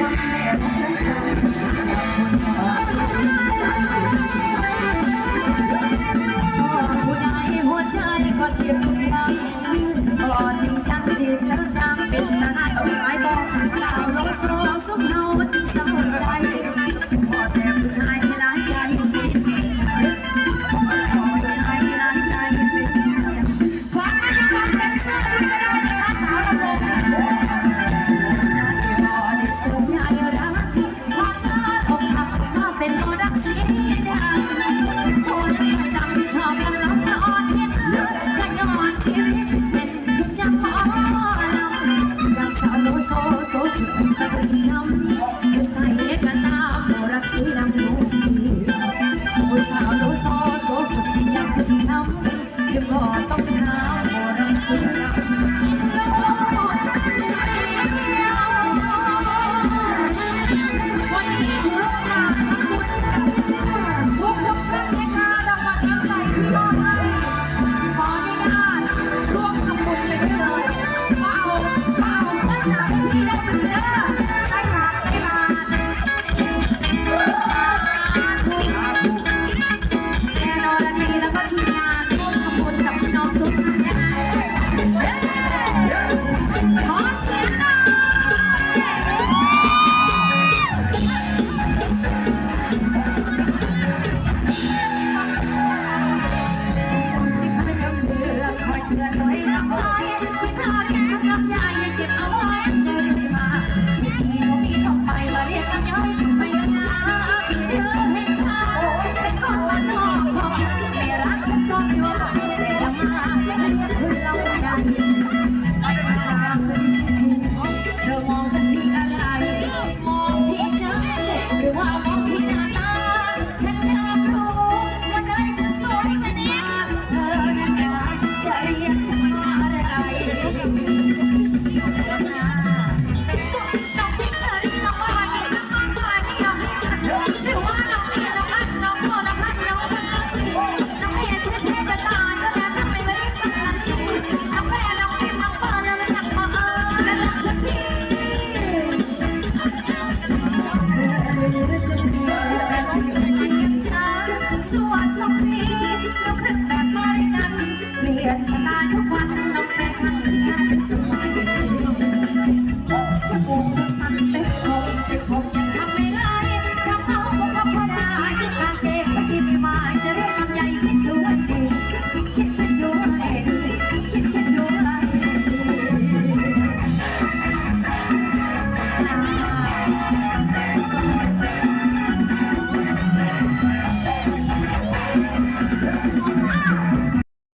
Yeah. สะพรึงช้ำผู้ใส่เล็กาโบรักสีดำหูผู้สาวโลโซโซสุดยักษ์ช้ำจึงขอต้องเท้โบรักสีดำทุกทุกครั้งที่ข้าต้องมาทำใจที่ ลี่ยนสไตล์ทุกวันน้องแฟชั่นแค่สวย